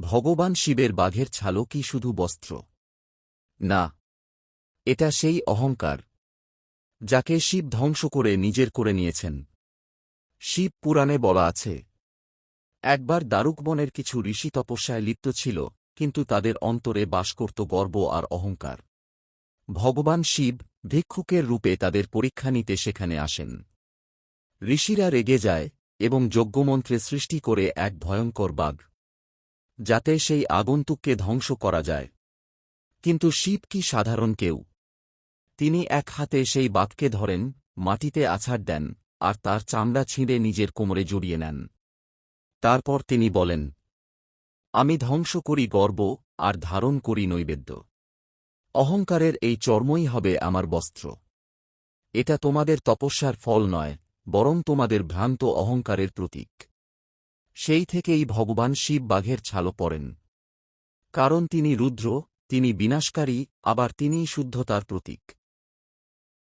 ভগবান শিবের বাঘের ছালও কি শুধু বস্ত্র? না, এটা সেই অহংকার, যাকে শিব ধ্বংস করে নিজের করে নিয়েছেন। শিব পুরাণে বলা আছে, একবার দারুকবনের কিছু ঋষি তপস্যায় লিপ্ত ছিল, কিন্তু তাদের অন্তরে বাস করত গর্ব আর অহংকার। ভগবান শিব ভিক্ষুকের রূপে তাদের পরীক্ষা নিতে সেখানে আসেন। ঋষিরা রেগে যায় এবং যজ্ঞমন্ত্রে সৃষ্টি করে এক ভয়ঙ্কর বাঘ। যাতে সেই আগন্তুককে ধ্বংস করা যায়। কিন্তু শিব কি সাধারণ কেউ? তিনি এক হাতে সেই বাঘকে ধরেন, মাটিতে আছাড় দেন, আর তার চামড়া ছিঁড়ে নিজের কোমরে জড়িয়ে নেন। তারপর তিনি বলেন, আমি ধ্বংস করি গর্ব, আর ধারণ করি নৈবেদ্য। অহংকারের এই চর্মই হবে আমার বস্ত্র। এটা তোমাদের তপস্যার ফল নয়, বরং তোমাদের ভ্রান্ত অহংকারের প্রতীক। সেই থেকেই ভগবান শিব বাঘের ছালো পড়েন। কারণ তিনি রুদ্র, তিনি বিনাশকারী, আবার তিনিই শুদ্ধতার প্রতীক।